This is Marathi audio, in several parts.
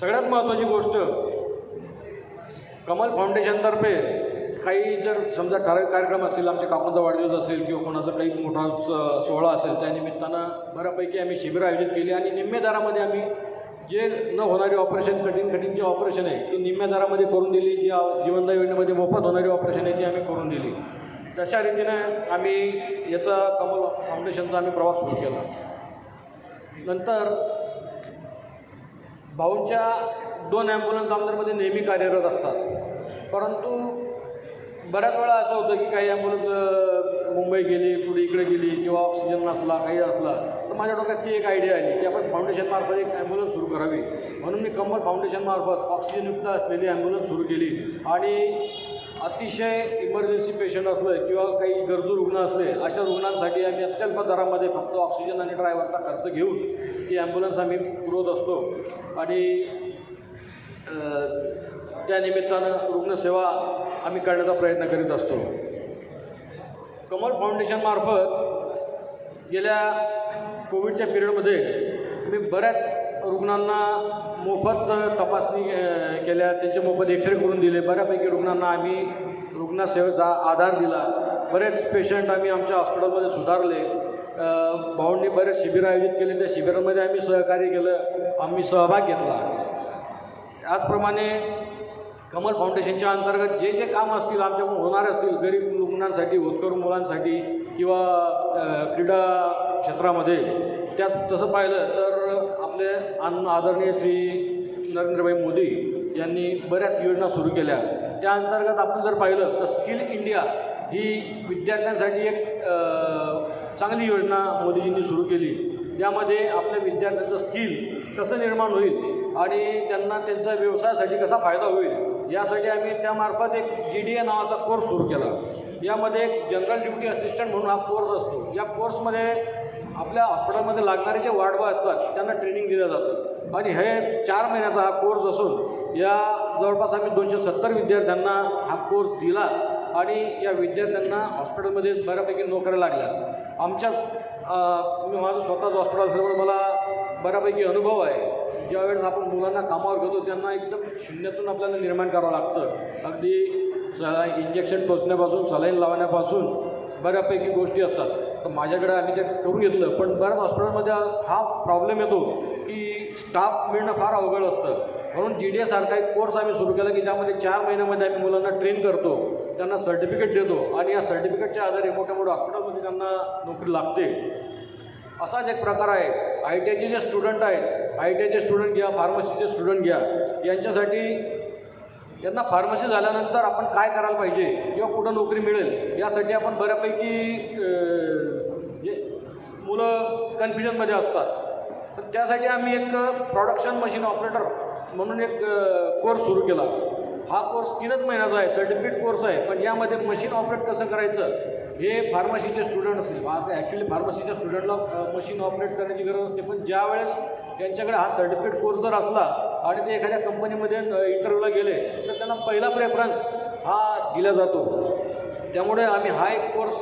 सगळ्यात महत्त्वाची गोष्ट कमल फाउंडेशनतर्फे काही जर समजा ठराविक कार्यक्रम असतील आमच्या काकूंचा वाढदिवस असेल किंवा कोणाचा काही मोठा स- सोहळा असेल त्या निमित्तानं बऱ्यापैकी आम्ही शिबिरं आयोजित केली आणि निम्म्या दरामध्ये आम्ही जे न होणारी ऑपरेशन कठीण कठीण जे ऑपरेशन आहे ती निम्म्या दरामध्ये करून दिली जी जीवनदा योजनेमध्ये मोफत होणारी ऑपरेशन आहे ती आम्ही करून दिली. तशा रीतीनं आम्ही याचा कमल फाउंडेशनचा आम्ही प्रवास सुरू केला. नंतर भाऊंच्या दोन ॲम्ब्युलन्स आमदारमध्ये नेहमी कार्यरत असतात. परंतु बऱ्याच वेळा असं होतं की काही ॲम्ब्युलन्स मुंबई गेली कुठे इकडे गेली किंवा ऑक्सिजन नसला काही असला तर माझ्या डोक्यात ती एक आयडिया आली की आपण फाउंडेशनमार्फत एक ॲम्ब्युलन्स सुरू करावी. म्हणून मी कंबल फाउंडेशनमार्फत ऑक्सिजनयुक्त असलेली ॲम्ब्युलन्स सुरू केली. आणि अतिशय इमर्जन्सी पेशंट असलं किंवा काही गरजू रुग्ण असले अशा रुग्णांसाठी आम्ही अत्यल्प दरामध्ये फक्त ऑक्सिजन आणि ड्रायव्हरचा खर्च घेऊन ती ॲम्ब्युलन्स आम्ही पुरवत असतो. आणि त्या निमित्तानं रुग्णसेवा आम्ही करण्याचा प्रयत्न करीत असतो. कमल फाउंडेशनमार्फत गेल्या कोविडच्या पिरियडमध्ये मी बऱ्याच रुग्णांना मोफत तपासणी केल्या. त्यांचे मोफत एक्सरे करून दिले. बऱ्यापैकी रुग्णांना आम्ही रुग्णसेवेचा आधार दिला. बरेच पेशंट आम्ही आमच्या हॉस्पिटलमध्ये सुधारले. भाऊंनी बरेच शिबिरं आयोजित केले. त्या शिबिरामध्ये आम्ही सहकार्य केलं. आम्ही सहभाग घेतला. त्याचप्रमाणे कमल फाउंडेशनच्या अंतर्गत जे जे काम असतील आमच्याकडून होणारे असतील गरीब रुग्णांसाठी होतकरू मुलांसाठी किंवा क्रीडा क्षेत्रामध्ये त्याच तसं पाहिलं तर आपले अन्न आदरणीय श्री नरेंद्रभाई मोदी यांनी बऱ्याच योजना सुरू केल्या. त्या अंतर्गत आपण जर पाहिलं तर स्किल इंडिया ही विद्यार्थ्यांसाठी एक चांगली योजना मोदीजींनी सुरू केली. त्यामध्ये आपल्या विद्यार्थ्यांचं स्किल कसं निर्माण होईल आणि त्यांना त्यांच्या व्यवसायासाठी कसा फायदा होईल यासाठी आम्ही त्यामार्फत एक जी डी ए नावाचा कोर्स सुरू केला. यामध्ये एक जनरल ड्युटी असिस्टंट म्हणून हा कोर्स असतो. या कोर्समध्ये आपल्या हॉस्पिटलमध्ये लागणारे जे वार्डबॉय असतात त्यांना ट्रेनिंग दिलं जातं. आणि हे चार महिन्याचा हा कोर्स असून या जवळपास आम्ही दोनशे सत्तर विद्यार्थ्यांना हा कोर्स दिला आणि या विद्यार्थ्यांना हॉस्पिटलमध्ये बऱ्यापैकी नोकऱ्या लागल्या. आमच्याच मी माझं स्वतःच हॉस्पिटल असल्यामुळे मला बऱ्यापैकी अनुभव आहे. ज्यावेळेस आपण मुलांना कामावर घेतो त्यांना एकदम शून्यातून आपल्याला निर्माण करावं लागतं. अगदी स इंजेक्शन टोचण्यापासून सलाईन लावण्यापासून बऱ्यापैकी गोष्टी असतात. तर माझ्याकडे आम्ही ते करून घेतलं पण बऱ्याच हॉस्पिटलमध्ये हा प्रॉब्लेम येतो की स्टाफ मिळणं फार अवघड असतं. म्हणून जी डी एसारखा एक कोर्स आम्ही सुरू केला की ज्यामध्ये चार महिन्यामध्ये आम्ही मुलांना ट्रेन करतो त्यांना सर्टिफिकेट देतो. आणि या सर्टिफिकेटच्या आधारे मोठ्या मोठ्या हॉस्पिटलमध्ये त्यांना नोकरी लागते. असाच एक प्रकार आहे. आय टी आयचे जे स्टुडंट आहेत आय टी आयचे स्टुडंट घ्या फार्मसीचे स्टुडंट घ्या यांच्यासाठी यांना फार्मसी झाल्यानंतर आपण काय करायला पाहिजे किंवा कुठं नोकरी मिळेल यासाठी आपण बऱ्यापैकी जे मुलं कन्फ्युजनमध्ये असतात. तर त्यासाठी आम्ही एक प्रॉडक्शन मशीन ऑपरेटर म्हणून एक कोर्स सुरू केला. हा कोर्स तीनच महिन्याचा आहे सर्टिफिकेट कोर्स आहे. पण यामध्ये मशीन ऑपरेट कसं करायचं? हे फार्मसीचे स्टुडंट असतील. आता ॲक्च्युली फार्मसीच्या स्टुडंटला मशीन ऑपरेट करण्याची गरज असते पण ज्या वेळेस त्यांच्याकडे हा सर्टिफिकेट कोर्स जर असला आणि ते एखाद्या कंपनीमध्ये इंटरव्ह्यूला गेले तर त्यांना पहिला प्रेफरन्स हा दिला जातो. त्यामुळे आम्ही हा एक कोर्स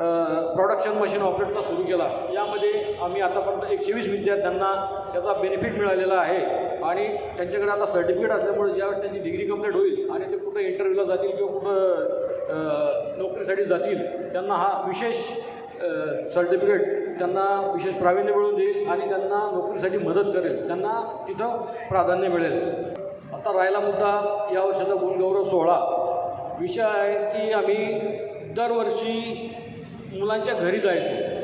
प्रोडक्शन मशीन ऑपरेटचा सुरू केला. यामध्ये आम्ही आतापर्यंत एकशे वीस विद्यार्थ्यांना त्याचा बेनिफिट मिळालेला आहे. आणि त्यांच्याकडे आता सर्टिफिकेट असल्यामुळे ज्यावेळेस त्यांची डिग्री कंप्लीट होईल आणि ते कुठं इंटरव्ह्यूला जातील किंवा कुठं नोकरीसाठी जातील त्यांना हा विशेष सर्टिफिकेट त्यांना विशेष प्रावीण्य मिळवून देईल आणि त्यांना नोकरीसाठी मदत करेल. त्यांना तिथं प्राधान्य मिळेल. आता राहिला मुद्दा या वर्षाचा गुणगौरव सोहळा. विषय आहे की आम्ही दरवर्षी मुलांच्या घरी जायचो.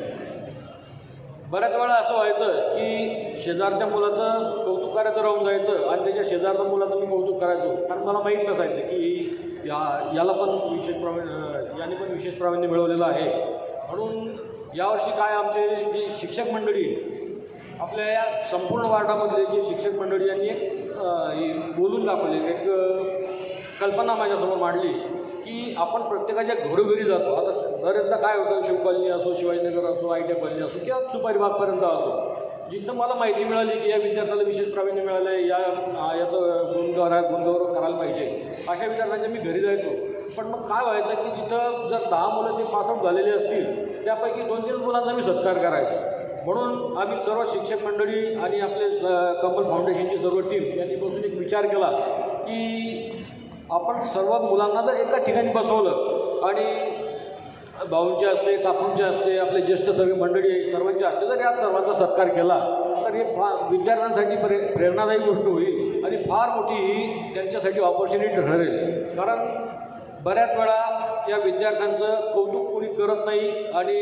बऱ्याच वेळा असं व्हायचं की शेजारच्या मुलाचं कौतुक करायचं राहून जायचं आणि त्याच्या शेजारच्या मुलाचं मी कौतुक करायचो. कारण मला माहीत नसायचं की या याला पण विशेष प्रावीण्य याने पण विशेष प्रावीण्य मिळवलेलं आहे. म्हणून यावर्षी काय आमचे जे शिक्षक मंडळी आपल्या या संपूर्ण वार्डामधले जे शिक्षक मंडळी यांनी एक हे बोलून दाखवले एक कल्पना माझ्यासमोर मांडली. की आपण प्रत्येकाच्या घरोघरी जातो. आता बरेचदा काय होतं शिव कॉलनी असो शिवाजीनगर असो आय टी कॉलनी असो किंवा सुपारी भागपर्यंत असो जिथं मला माहिती मिळाली की या विद्यार्थ्याला विशेष प्रावीण्य मिळालं आहे या याचं गुणगौरव गुणगौरव करायला पाहिजे अशा विद्यार्थ्यांच्या मी घरी जायचो. पण मग काय व्हायचं की तिथं जर दहा मुलं ते पासआउट झालेले असतील त्यापैकी दोन तीन मुलांचा मी सत्कार करायचो. म्हणून आम्ही सर्व शिक्षक मंडळी आणि आपले कंबल फाउंडेशनची सर्व टीम यांनी बसून एक विचार केला की आपण सर्व मुलांना जर एका ठिकाणी बसवलं आणि भाऊंचे असते काकूंचे असते आपले ज्येष्ठ सर्व मंडळी सर्वांचे असते जर या सर्वांचा सत्कार केला तर हे फार विद्यार्थ्यांसाठी प्रे प्रेरणादायी गोष्ट होईल आणि फार मोठी ही त्यांच्यासाठी ऑपॉर्च्युनिटी ठरेल. कारण बऱ्याच वेळा या विद्यार्थ्यांचं कौतुक कोणी करत नाही आणि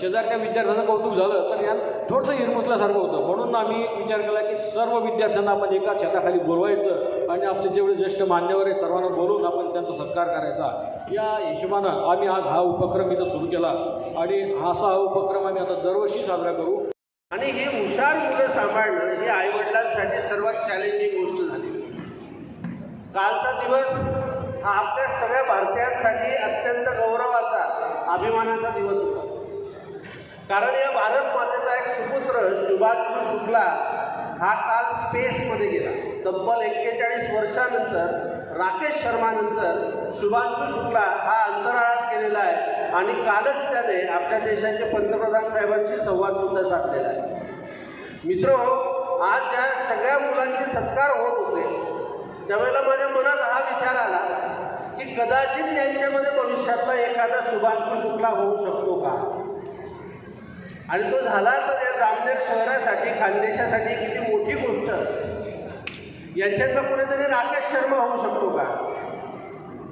शेजारच्या विद्यार्थ्यांचं कौतुक झालं तर यात थोडंसं हिरमुसल्यासारखं होतं. म्हणून आम्ही विचार केला की सर्व विद्यार्थ्यांना आपण एका छताखाली बोलवायचं आणि आपले जेवढे ज्येष्ठ मान्यवर आहे सर्वांना बोलून आपण त्यांचा सत्कार करायचा. या हिशोबानं आम्ही आज हा उपक्रम इथं सुरू केला. आणि हा असा हा उपक्रम आम्ही आता दरवर्षी साजरा करू. आणि हे हुशार मुलं सांभाळणं हे आईवडिलांसाठी सर्वात चॅलेंजिंग गोष्ट झाली. कालचा दिवस हा आपल्या सगळ्या भारतीयांसाठी अत्यंत गौरवाचा अभिमानाचा दिवस होता. कारण या भारत मातेचा एक सुपुत्र शुभांशु शुक्ला हा काल स्पेसमध्ये गेला. तब्बल एक्केचाळीस वर्षानंतर राकेश शर्मानंतर शुभांशु शुक्ला हा अंतराळात गेलेला आहे आणि कालच त्याने आपल्या देशाचे पंतप्रधान साहेबांशी संवाद सुद्धा साधलेला आहे. मित्र हो, आज ज्या सगळ्या मुलांचे सत्कार होत होते त्यावेळेला माझ्या मनात हा विचार आला की कदाचित यांच्यामध्ये भविष्यातला एखादा शुभांशु शुक्ला होऊ शकतो का? आणि तो झाला तर या जामनेर शहरासाठी खानदेशासाठी किती मोठी गोष्ट असते. यांच्यातला कुणीतरी राकेश शर्मा होऊ शकतो का?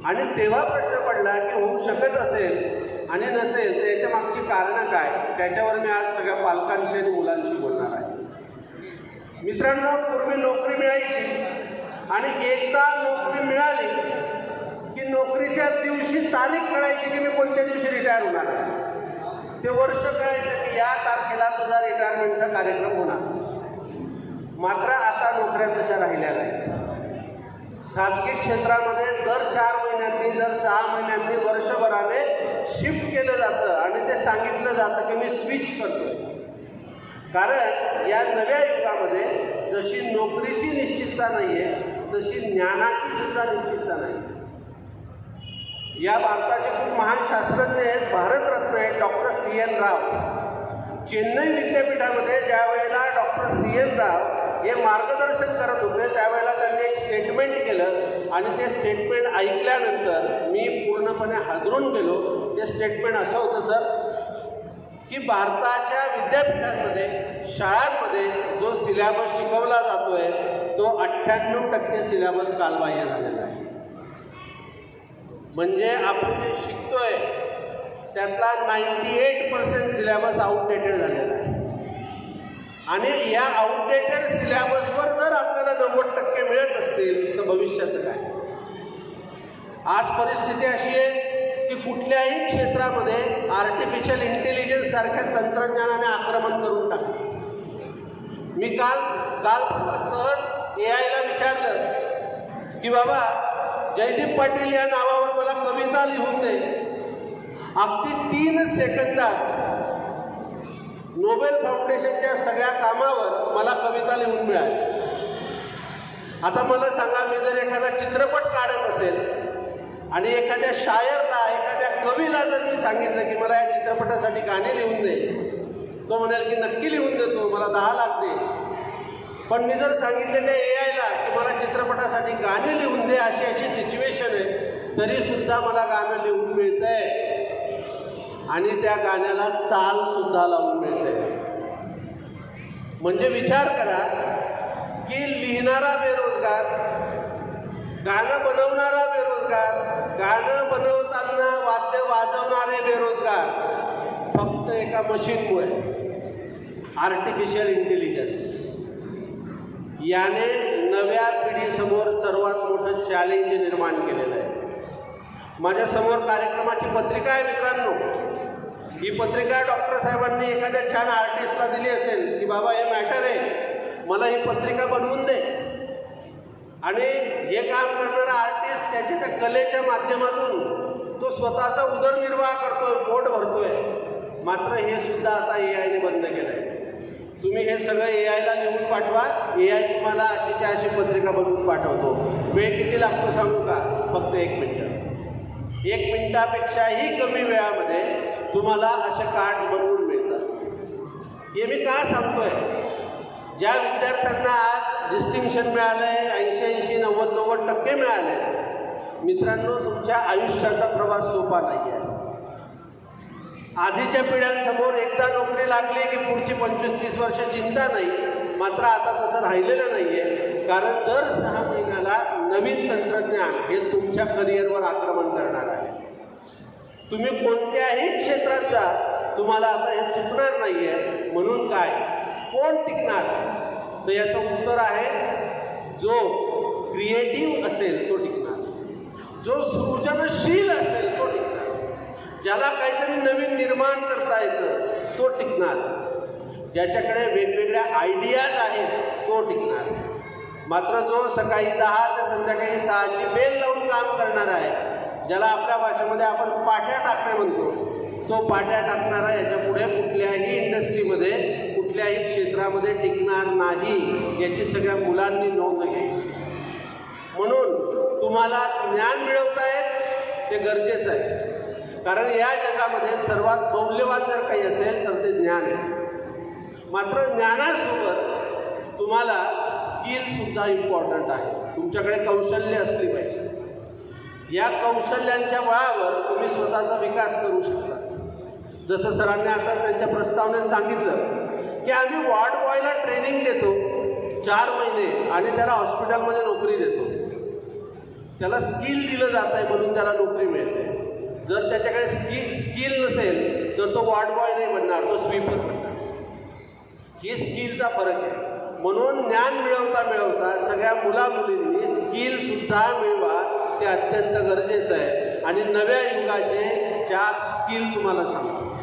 आणि तेव्हा प्रश्न पडला की होऊ शकत असेल आणि नसेल तर याच्या मागची कारणं काय? त्याच्यावर मी आज सगळ्या पालकांशी आणि मुलांशी बोलणार आहे. मित्रांनो पूर्वी नोकरी मिळायची आणि एकदा नोकरी मिळाली की नोकरीच्या दिवशी तारीख कळायची की मी कोणत्या दिवशी रिटायर होणार आहे? ते वर्ष कळायचं की या तारखेला तुझा रिटायरमेंटचा कार्यक्रम होणार. मात्र आता नोकऱ्या तशा राहिल्या नाहीत. खाजगी क्षेत्रामध्ये दर चार महिन्यांनी दर सहा महिन्यांनी वर्षभराने शिफ्ट केलं जातं आणि ते सांगितलं जातं की मी स्विच करतोय. कारण या नव्या युगामध्ये जशी नोकरीची निश्चितता नाही आहे तशी ज्ञानाची सुद्धा निश्चितता नाही या भारताचे खूप महान शास्त्रज्ञ आहेत. भारतरत्न आहेत doctor C N Rao. Chennai विद्यापीठामध्ये ज्या वेळेला डॉक्टर सी एन राव हे मार्गदर्शन करत होते त्यावेळेला त्यांनी एक स्टेटमेंट केलं आणि ते स्टेटमेंट ऐकल्यानंतर मी पूर्णपणे हादरून गेलो. ते स्टेटमेंट असं होतं सर की भारताच्या विद्यापीठांमध्ये शाळांमध्ये जो सिलॅबस शिकवला जातोय तो अठ्ठ्याण्णव टक्के सिलॅबस कालबाह्य झालेला आहे. म्हणजे आपण जे शिकतोय त्यातला ninety eight percent syllabus outdated झालेला आहे. आणि या आउटडेटेड सिलॅबसवर जर आपल्याला नव्वद टक्के मिळत असतील तर भविष्याचं काय? आज परिस्थिती अशी आहे की कुठल्याही क्षेत्रामध्ये आर्टिफिशियल इंटेलिजन्स सारख्या तंत्रज्ञानाने आक्रमण करून टाकलं. मी काल काल सहज ए आयला विचारलं की बाबा जयदीप पाटील या नावावर मला कविता लिहून दे. अगदी तीन सेकंदात नोबेल फाउंडेशनच्या सगळ्या कामावर मला कविता लिहून मिळाली. आता मला सांगा मी जर एखादा चित्रपट काढत असेल आणि एखाद्या शायरला एखाद्या कवीला जर मी सांगितलं की मला या चित्रपटासाठी गाणी लिहून दे तो म्हणाल की नक्की लिहून देतो मला दहा लाख दे. पण मी जर सांगितलं त्या ए आयला की मला चित्रपटासाठी गाणी लिहून दे अशी अशी सिच्युएशन आहे तरीसुद्धा मला गाणं लिहून मिळतंय. आणि त्या गाण्याला चाल सुद्धा लावून मिळते म्हणजे विचार करा की लिहिणारा बेरोजगार गाणं बनवणारा बेरोजगार गाणं बनवताना वाद्य वाजवणारे बेरोजगार फक्त एका मशीनमुळे आर्टिफिशियल इंटेलिजन्स याने नव्या पिढीसमोर सर्वात मोठं चॅलेंज निर्माण केलेलं आहे. माझ्यासमोर कार्यक्रमाची पत्रिका आहे मित्रांनो. ही पत्रिका डॉक्टर साहेबांनी एखाद्या छान आर्टिस्टला दिली असेल की बाबा हे मॅटर आहे. मला ही पत्रिका बनवून दे. आणि हे काम करणारा आर्टिस्ट त्याच्या त्या कलेच्या माध्यमातून तो स्वतःचा उदरनिर्वाह करतोय पोट भरतोय. मात्र हे सुद्धा आता ए आयने बंद केलं आहे तुम्ही हे सगळं ए आयला लिहून पाठवा. ए आय तुम्हाला अशीच्या अशी पत्रिका बनवून पाठवतो. वेळ किती लागतो सांगू का? फक्त एक मिनटं. एक मिनिटापेक्षाही कमी वेळामध्ये तुम्हाला असे कार्ड बनवून मिळतात. हे मी का सांगतोय? ज्या विद्यार्थ्यांना आज डिस्टिंक्शन मिळालं आहे ऐंशी ऐंशी नव्वद नव्वद टक्के मिळाले मित्रांनो तुमच्या आयुष्याचा प्रवास सोपा नाही आहे आधीच्या पिढ्यांसमोर एकदा नोकरी लागली की पुढची पंचवीस तीस वर्ष चिंता नाही. मात्र आता तसं राहिलेलं नाही आहे कारण दर सहा महिन्याला नवीन तंत्रज्ञान हे तुमच्या करिअरवर आक्रमण करणार. तुम्ही कोणत्याही क्षेत्रात जा तुम्हाला आता हे चुकणार नाही आहे म्हणून काय? कोण टिकणार? तर याचं उत्तर आहे जो क्रिएटिव्ह असेल तो टिकणार. जो सृजनशील असेल तो टिकणार. ज्याला काहीतरी नवीन निर्माण करता येतं तो टिकणार. ज्याच्याकडे वेगवेगळ्या आयडियाज आहेत तो टिकणार. मात्र जो सकाळी दहा ते संध्याकाळी सहाची बेल लावून काम करणार आहे ज्याला आपल्या भाषेमध्ये आपण पाट्या टाकणे म्हणतो तो पाट्या टाकणारा याच्यापुढे कुठल्याही इंडस्ट्रीमध्ये कुठल्याही क्षेत्रामध्ये टिकणार नाही याची सगळ्या मुलांनी नोंद घ्यायची. म्हणून तुम्हाला ज्ञान मिळवता येत ते गरजेचं आहे. कारण या जगामध्ये सर्वात मौल्यवान जर काही असेल तर ते ज्ञान आहे. मात्र ज्ञानासोबत तुम्हाला स्किलसुद्धा इम्पॉर्टंट आहे. तुमच्याकडे कौशल्य असली पाहिजे. या कौशल्यांच्या बळावर तुम्ही स्वतःचा विकास करू शकता. जसं सरांनी आता त्यांच्या प्रस्तावनेत सांगितलं की आम्ही वॉर्ड बॉयला ट्रेनिंग देतो चार महिने आणि त्याला हॉस्पिटलमध्ये नोकरी देतो. त्याला स्किल दिलं जात आहे म्हणून त्याला नोकरी मिळते. जर त्याच्याकडे स्किल स्किल नसेल तर तो वॉर्ड बॉय नाही बनणार तो स्वीपर बनणार. ही स्किलचा फरक आहे. म्हणून ज्ञान मिळवता मिळवता सगळ्या मुला मुलींनी स्किलसुद्धा मिळवा. ते अत्यंत गरजेचं आहे. आणि नव्या युगाचे चार स्किल तुम्हाला सांगतो.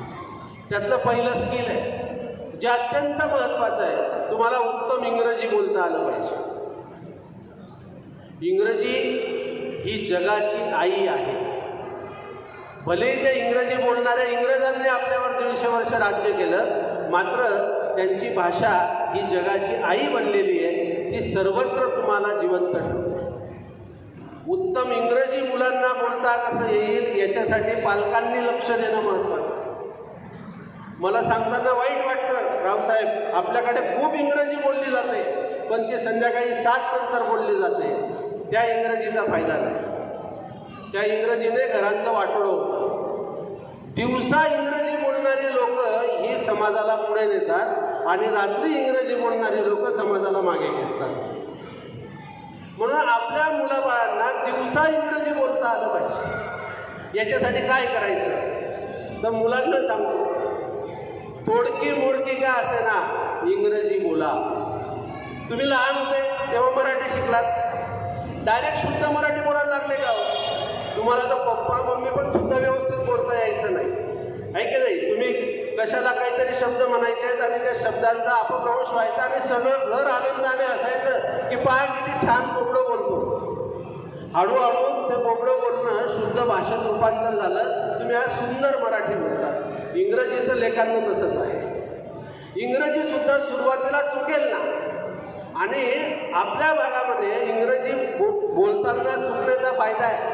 त्यातलं पहिलं स्किल आहे जे अत्यंत महत्त्वाचं आहे. तुम्हाला उत्तम इंग्रजी बोलता आलं पाहिजे. इंग्रजी ही जगाची आई आहे. भले ते इंग्रजी बोलणाऱ्या इंग्रजांनी आपल्यावर दीडशे वर्ष राज्य केलं मात्र त्यांची भाषा ही जगाची आई बनलेली आहे. ती सर्वत्र तुम्हाला जिवंत ठेवते. उत्तम इंग्रजी मुलांना बोलता कसं येईल याच्यासाठी पालकांनी लक्ष देणं महत्त्वाचं मला सांगताना वाईट वाटतं रावसाहेब आपल्याकडे खूप इंग्रजी बोलली जाते पण ती संध्याकाळी सात नंतर बोलली जाते. त्या इंग्रजीचा फायदा नाही. त्या इंग्रजीने घरांचं वाटोळं होतं. दिवसा इंग्रजी बोलणारी लोक ही समाजाला पुढे नेतात आणि रात्री इंग्रजी बोलणारी लोक समाजाला मागे खेचतात म्हणून आपल्या मुलाबाळांना दिवसा इंग्रजी बोलता आलं पाहिजे. याच्यासाठी काय करायचं? तर मुलांना सांगतो थोडकी मोडकी का असे ना इंग्रजी बोला. तुम्ही लहान होते तेव्हा मराठी शिकलात. डायरेक्ट शुद्ध मराठी बोलायला लागले का हो? तुम्हाला तर पप्पा मम्मी पण सुद्धा व्यवस्थित आहे की नाही? तुम्ही कशाला काहीतरी शब्द म्हणायचे आहेत आणि त्या शब्दांचा अपभ्रंश व्हायचा आणि सगळं घर आनंदाने असायचं की पहा किती छान बोबडं बोलतो. हळूहळू ते बोबडं बोलणं शुद्ध भाषेत रूपांतर झालं. तुम्ही आज सुंदर मराठी बोलतात इंग्रजीचं लेखांना तसंच आहे. इंग्रजी सुद्धा सुरुवातीला चुकेल ना. आणि आपल्या भागामध्ये इंग्रजी बो बोलताना चुकण्याचा फायदा आहे.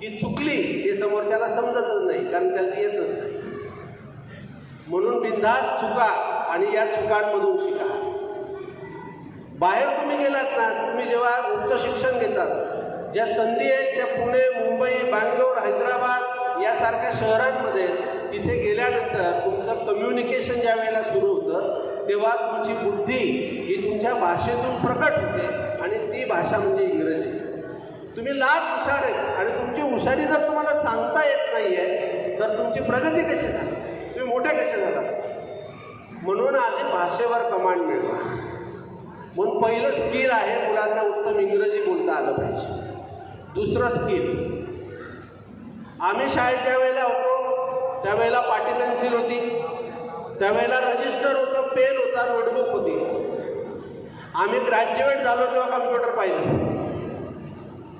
की चुकली हे समोरच्याला समजतच नाही कारण त्याला येतच नाही. म्हणून बिंदास चुका आणि या चुकांमधून शिका. बाहेर तुम्ही गेलात ना तुम्ही जेव्हा उच्च शिक्षण घेतात ज्या संधी आहेत त्या पुणे मुंबई बँगलोर हैदराबाद यासारख्या शहरांमध्ये तिथे गेल्यानंतर तुमचं कम्युनिकेशन ज्या वेळेला सुरू होतं तेव्हा तुमची बुद्धी ही तुमच्या भाषेतून प्रकट होते आणि ती भाषा म्हणजे इंग्रजी. तुम्ही लाख हुशार आहेत आणि तुमची हुशारी जर तुम्हाला सांगता येत नाही आहे तर तुमची प्रगती कशी झाली? तुम्ही मोठे कसे झाला? म्हणून आधी भाषेवर कमांड मिळवा. म्हणून पहिलं स्किल आहे मुलांना उत्तम इंग्रजी बोलता आलं पाहिजे. दुसरं स्किल आम्ही शाळेत ज्या वेळेला होतो त्यावेळेला पाटी पेन्सिल होती. त्यावेळेला रजिस्टर होतं पेन होता नोटबुक होती. आम्ही ग्रॅज्युएट झालो तेव्हा कम्प्युटर पाहिलं.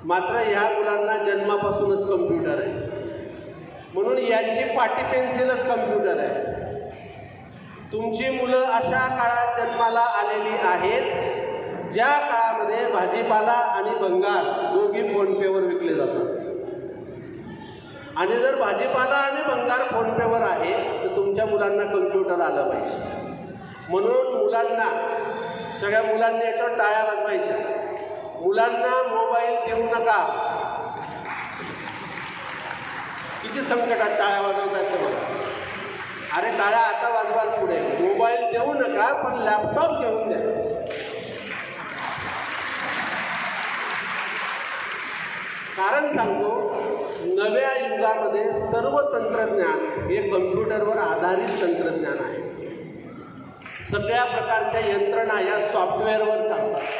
मात्र ह्या मुलांना जन्मापासूनच कम्प्युटर आहे. म्हणून यांची पाटी पेन्सिलच कम्प्युटर आहे. तुमची मुलं अशा काळात जन्माला आलेली आहेत ज्या काळामध्ये भाजीपाला आणि भंगार दोघी फोनपेवर विकले जातात. आणि जर भाजीपाला आणि बंगार फोनपेवर आहे तर तुमच्या मुलांना कम्प्युटर आलं पाहिजे. म्हणून मुलांना सगळ्या मुलांनी याच्यावर टाळ्या वाजवायच्या. मुलांना मोबाईल देऊ नका. किती संकटात टाळ्या वाजवतात ते बघा. अरे टाळ्या आता वाजवाल पुढे. मोबाईल देऊ नका पण लॅपटॉप घेऊन द्या. कारण सांगतो नव्या युगामध्ये सर्व तंत्रज्ञान हे कम्प्युटरवर आधारित तंत्रज्ञान आहे. सगळ्या प्रकारच्या यंत्रणा या सॉफ्टवेअरवर चालतात.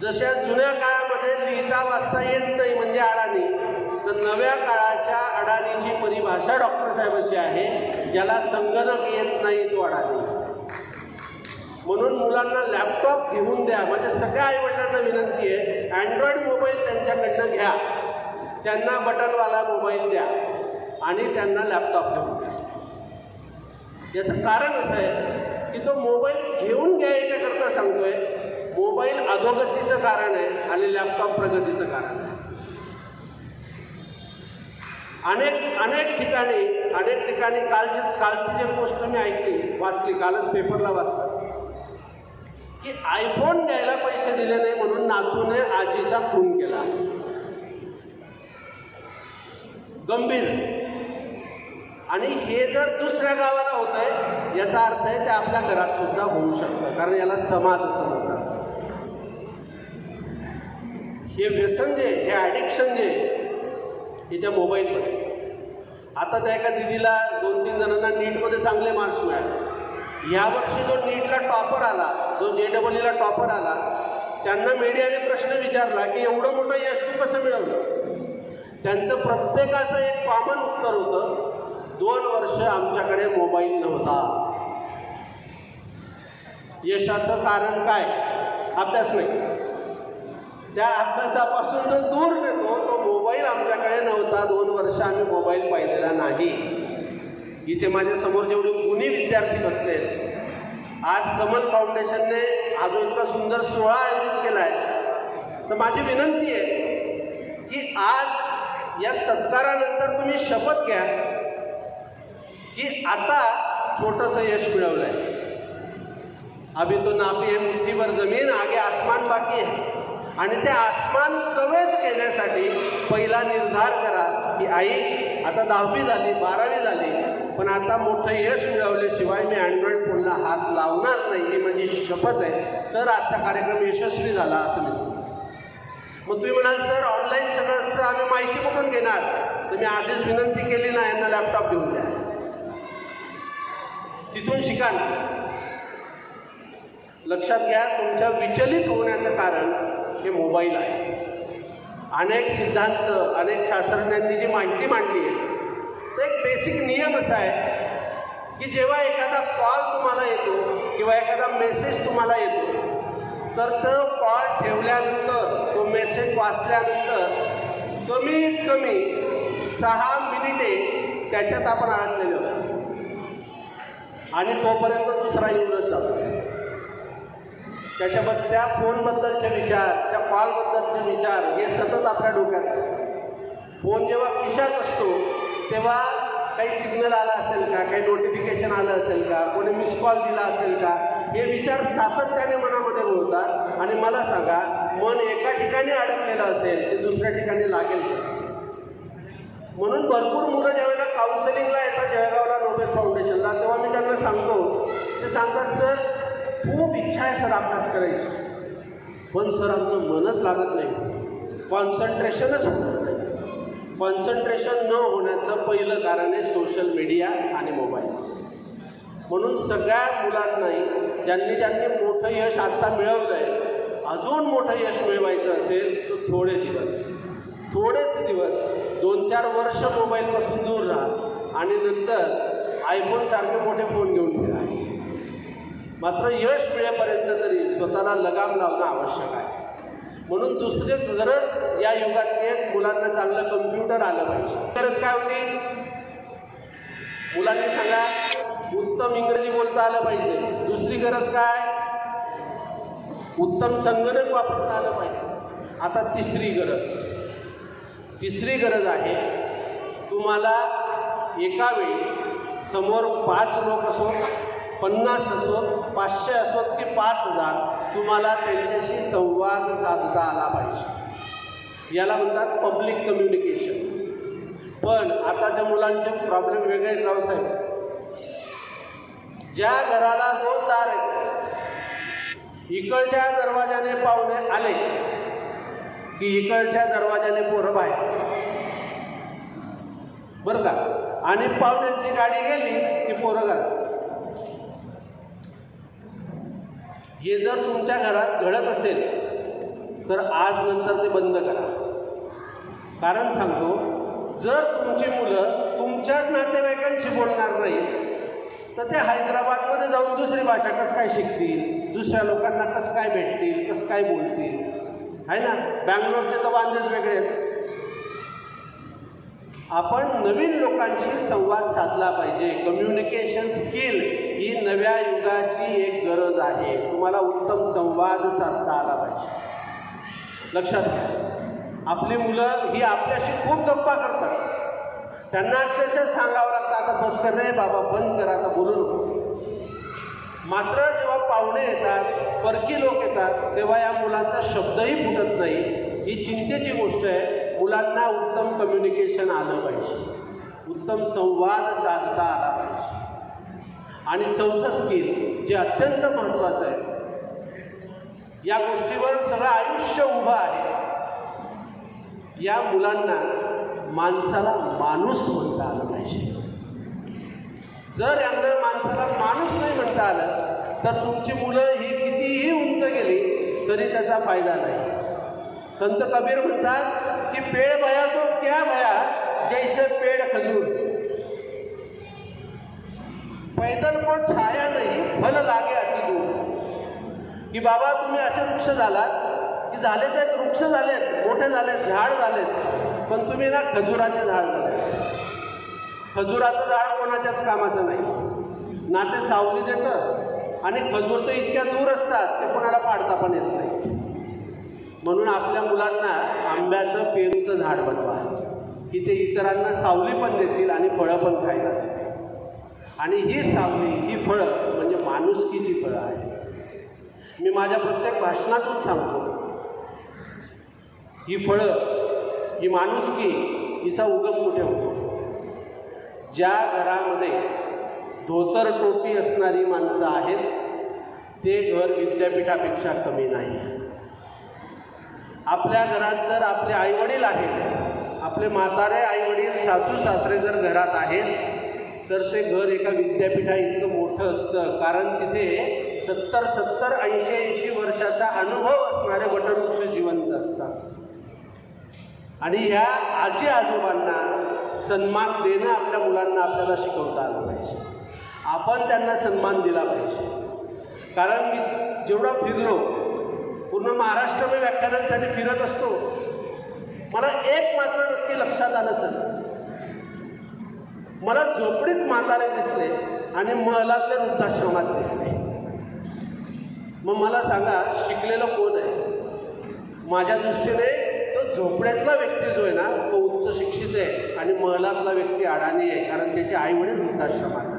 जशा जुन्या काळामध्ये लिहिता वाचता येत नाही म्हणजे अडाणी तर नव्या काळाच्या अडाणीची परिभाषा डॉक्टर साहेब अशी आहे ज्याला संगणक येत नाही तो अडाणी. म्हणून मुलांना लॅपटॉप घेऊन द्या. माझ्या सगळ्या आईवडिलांना विनंती आहे अँड्रॉइड मोबाईल त्यांच्याकडनं घ्या. त्यांना बटनवाला मोबाईल द्या. आणि त्यांना लॅपटॉप घेऊन द्या. याचं कारण असं आहे की तो मोबाईल घेऊन घ्यायच्याकरता सांगतोय मोबाईल अधोगतीचं कारण आहे आणि लॅपटॉप प्रगतीचं कारण आहे. अनेक अनेक ठिकाणी अनेक ठिकाणी कालची कालची जी गोष्ट मी ऐकली वाचली कालच पेपरला वाचलं की आयफोन द्यायला पैसे दिले नाही म्हणून नातूने आजीचा खून केला. गंभीर. आणि हे जर दुसऱ्या गावाला होत आहे याचा अर्थ आहे ते आपल्या घरात सुद्धा होऊ शकतं कारण याला समाज असं म्हणतात. हे व्यसन जे हे ॲडिक्शन जे हे त्या मोबाईलमध्ये आता त्या एका दिदीला दोन तीन जणांना नीटमध्ये चांगले मार्क्स मिळाले. यावर्षी जो नीटला टॉपर आला जो जे डबल ईला टॉपर आला त्यांना मीडियाने प्रश्न विचारला की एवढं मोठं यश तू कसं मिळवलं? त्यांचं प्रत्येकाचं एक कॉमन उत्तर होतं दोन वर्ष आमच्याकडे मोबाईल नव्हता. यशाचं कारण काय? अभ्यास नाही. त्या अभ्यासापासून जो दूर नेतो. तो मोबाईल आमच्याकडे नव्हता. दोन वर्ष आम्ही मोबाईल पाहिलेला नाही. इथे माझ्यासमोर जेवढे गुणी विद्यार्थी बसले आज कमल फाउंडेशनने हा जो इतका सुंदर सोहळा आयोजित केला आहे तर माझी विनंती आहे की आज या सत्कारानंतर तुम्ही शपथ घ्या की आता छोटंसं यश मिळवलं आहे अभी तो नापी है मुठ्ठीभर जमीन आगे आसमान बाकी आहे आणि ते आसमान कवेत घेण्यासाठी पहिला निर्धार करा की आई आता दहावी झाली बारावी झाली पण आता मोठं यश मिळवल्याशिवाय मी अँड्रॉईड फोनला हात लावणार नाही. ही माझी शपथ आहे. तर आजचा कार्यक्रम यशस्वी झाला असं मी सांगतो. मग तुम्ही म्हणाल सर ऑनलाईन सगळं असतं आम्ही माहिती कुठून घेणार? तर मी आधीच विनंती केली ना यांना लॅपटॉप घेऊन द्या. तिथून शिका ना. लक्षात घ्या तुमच्या विचलित होण्याचं कारण हे मोबाईल आहे. अनेक सिद्धांत अनेक शास्त्रज्ञांनी जी माहिती मांडली आहे तर एक बेसिक नियम असा आहे की जेव्हा एखादा कॉल तुम्हाला येतो किंवा एखादा मेसेज तुम्हाला येतो तर तो कॉल ठेवल्यानंतर तो मेसेज वाचल्यानंतर कमीत कमी सहा मिनिटे त्याच्यात आपण अडकलेले असतो. आणि तोपर्यंत दुसरा येऊनच जातो. त्याच्याबद्दल त्या फोनबद्दलचे विचार त्या कॉलबद्दलचे विचार हे सतत आपल्या डोक्यात असतात फोन जेव्हा खिशात असतो तेव्हा काही सिग्नल आला असेल का? काही नोटिफिकेशन आलं असेल का? कोणी मिस कॉल दिला असेल का? हे विचार सातत्याने मनामध्ये बोलतात. आणि मला सांगा मन एका ठिकाणी अडकलेलं असेल ते दुसऱ्या ठिकाणी लागेल म्हणून भरपूर मुलं ज्यावेळेला काउन्सिलिंगला येतात जळगावला नोबेल फाउंडेशनला तेव्हा मी त्यांना सांगतो. ते सांगतात सर खूप इच्छा आहे सर अभ्यास करायची. पण सर आमचं मनच लागत नाही. कॉन्सन्ट्रेशनच होत नाही. कॉन्सन्ट्रेशन न होण्याचं पहिलं कारण आहे सोशल मीडिया आणि मोबाईल म्हणून सगळ्या मुलांनाही ज्यांनी ज्यांनी मोठं यश आत्ता मिळवलं आहे अजून मोठं यश मिळवायचं असेल तर थोडे दिवस. थोडेच दिवस. दोन चार वर्ष मोबाईलपासून दूर राहा. आणि नंतर आयफोनसारखे मोठे फोन घेऊन मात्र यश मिळेपर्यंत तरी स्वतःला लगाम लावणं आवश्यक आहे. म्हणून दुसरी गरज या युगात एक मुलांना चांगलं कम्प्युटर आलं पाहिजे. गरज काय होती? मुलांनी सांगा उत्तम इंग्रजी बोलता आलं पाहिजे. दुसरी गरज काय? उत्तम संगणक वापरता आलं पाहिजे. आता तिसरी गरज. तिसरी गरज आहे तुम्हाला एका वेळी समोर पाच लोक असो पन्नास असोत पाचशे असोत की पाच हजार तुम्हाला त्यांच्याशी संवाद साधता आला पाहिजे. याला म्हणतात पब्लिक कम्युनिकेशन पण आताच्या मुलांचे प्रॉब्लेम वेगळे आहेत रावसाहेब ज्या घराला जो तार आहे इकडच्या दरवाजाने पाहुणे आले की इकडच्या दरवाजाने पोरं बाहेर. बरं का? आणि पाहुण्यांची गाडी गेली की पोरं घाल हे जर तुमच्या घरात घडत असेल तर आज नंतर ते बंद करा. कारण सांगतो जर तुमची मुलं तुमच्याच नातेवाईकांशी बोलणार नाही तर ते हैदराबादमध्ये जाऊन दुसरी भाषा कसं काय शिकतील? दुसऱ्या लोकांना कसं काय भेटतील? कसं काय बोलतील? आहे ना? बँगलोरचे तर वांदेच वेगळे आहेत. आपण नवीन लोकांशी संवाद साधला पाहिजे. कम्युनिकेशन स्किल ही नव्या युगाची एक गरज आहे. तुम्हाला उत्तम संवाद साधता आला पाहिजे. लक्षात घ्या. आपली मुलं ही आपल्याशी खूप गप्पा करतात. त्यांना अक्षरशः सांगावं लागतं आता बस कर रे बाबा बंद कर आता बोलू नको. मात्र जेव्हा पाहुणे येतात परकी लोक येतात तेव्हा या मुलांचा शब्दही फुटत नाही. ही चिंतेची गोष्ट आहे. मुलांना उत्तम कम्युनिकेशन आलं पाहिजे. उत्तम संवाद साधता आला आणि चौथं स्किल जे अत्यंत महत्त्वाचं आहे. या गोष्टीवर सगळं आयुष्य उभं आहे. या मुलांना माणसाला माणूस म्हणता आलं पाहिजे. जर यांना माणसाला माणूस नाही म्हणता आलं तर तुमची मुलं ही कितीही उंच गेली तरी त्याचा फायदा नाही. संत कबीर म्हणतात की पेड़ भया तो क्या भया जैसे पेड़ खजूर. पैदल को छाया नाही भल लागे अति दूर. की बाबा तुम्ही असे वृक्ष झालात की झाले तर वृक्ष झालेत मोठे झालेत झाड झालेत पण तुम्ही ना खजुराचे झाड झाले खजुराचं झाड कोणाच्याच कामाचं नाही. ना ते सावली देतं आणि खजूर तर इतक्या दूर असतात ते कोणाला पाडता पण येत नाही. म्हणून आपल्या मुलांना आंब्याचं पेरूचं झाड बनवा. की ते इतरांना सावली पण देतील आणि फळं पण खायला देतील. आणि ही सावली ही फळं म्हणजे माणुसकीची फळं आहे मी माझ्या प्रत्येक भाषणातून सांगतो ही फळं ही माणुसकी हिचा उगम कुठे होतो? ज्या घरामध्ये धोतर टोपी असणारी माणसं आहेत ते घर विद्यापीठापेक्षा कमी नाही. आपल्या घरात जर आपले आईवडील आहेत आपले म्हातारे आईवडील सासू सासरे जर घरात आहेत तर ते घर एका विद्यापीठा इतकं मोठं असतं. कारण तिथे सत्तर सत्तर ऐंशी ऐंशी वर्षाचा अनुभव असणारे वटवृक्ष जिवंत असतात. आणि ह्या आजी आजोबांना सन्मान देणं आपल्या मुलांना आपल्याला शिकवता आलं पाहिजे. आपण त्यांना सन्मान दिला पाहिजे. कारण मी जेवढा फिरलो पूर्ण महाराष्ट्र मी व्याख्यानांसाठी फिरत असतो. मला एक मात्र नक्की लक्षात आलं सर. मला झोपडीत म्हातारे दिसले आणि महलातले वृद्धाश्रमात दिसले. मग मला सांगा शिकलेलं कोण आहे? माझ्या दृष्टीने तो झोपड्यातला व्यक्ती जो आहे ना तो उच्च शिक्षित आहे आणि महलातला व्यक्ती अडाणी आहे कारण त्याचे आईवडील वृद्धाश्रमात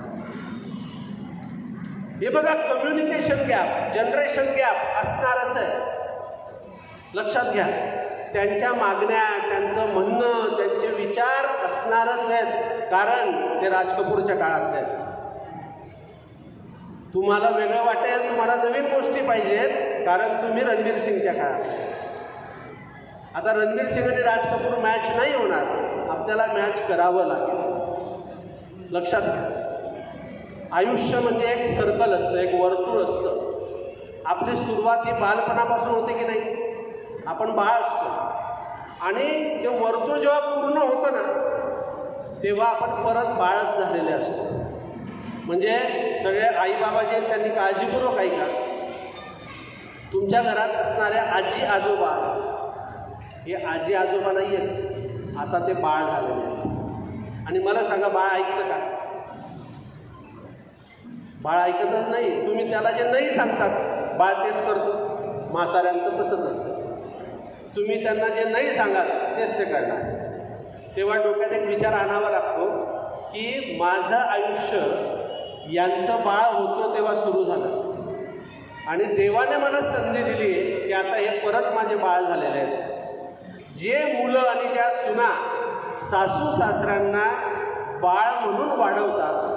हे बघा कम्युनिकेशन गॅप जनरेशन गॅप असणारच आहे. लक्षात घ्या. त्यांच्या मागण्या त्यांचं म्हणणं त्यांचे विचार असणारच आहेत. कारण ते राज कपूरच्या काळातले आहेत. तुम्हाला वेगळं वाटेल तुम्हाला नवीन गोष्टी पाहिजेत कारण तुम्ही रणवीर सिंगच्या काळात आता रणवीर सिंग आणि राज कपूर मॅच नाही होणार. आपल्याला मॅच करावं लागेल. लक्षात घ्या. आयुष्य म्हणजे एक सर्कल असतं एक वर्तुळ असतं. आपली सुरुवात ही बालपणापासून होते की नाही? आपण बाळ असतो. आणि ते वर्तुळ जेव्हा पूर्ण होतं ना तेव्हा आपण परत बाळच झालेले असतो. म्हणजे सगळे आईबाबा जे त्यांनी काळजीपूर्वक ऐका. तुमच्या घरात असणाऱ्या आजी आजोबा हे आजी आजोबा नाही आहेत आता ते बाळ झालेले आहेत. आणि मला सांगा बाळ ऐकतं का? बाळ ऐकतच नाही. तुम्ही त्याला जे नाही सांगतात बाळ तेच करतो. म्हाताऱ्यांचं तसंच असतं. तुम्ही त्यांना जे नाही सांगाल तेच ते करणार. तेव्हा डोक्यात एक विचार आणावा लागतो की माझं आयुष्य यांचं बाळ होतं तेव्हा सुरू झालं. आणि देवाने मला संधी दिली की आता हे परत माझे बाळ झालेले आहेत. जे मुलं आणि ज्या सुना सासू सासऱ्यांना बाळ म्हणून वाढवतात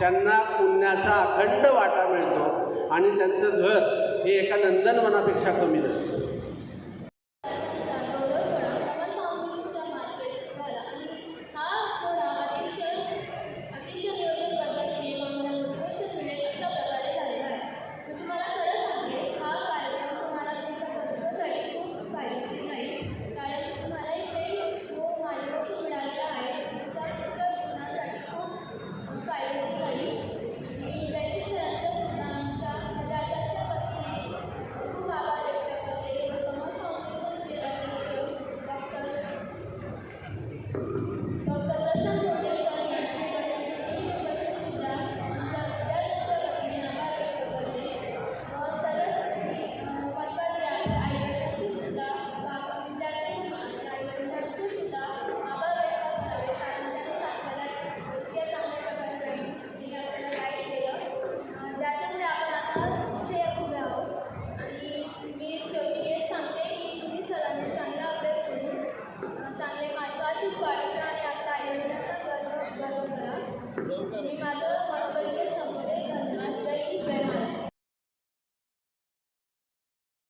त्यांना पुण्याचा अखंड वाटा मिळतो आणि त्यांचं घर हे एका नंदनवनापेक्षा कमी नसतं.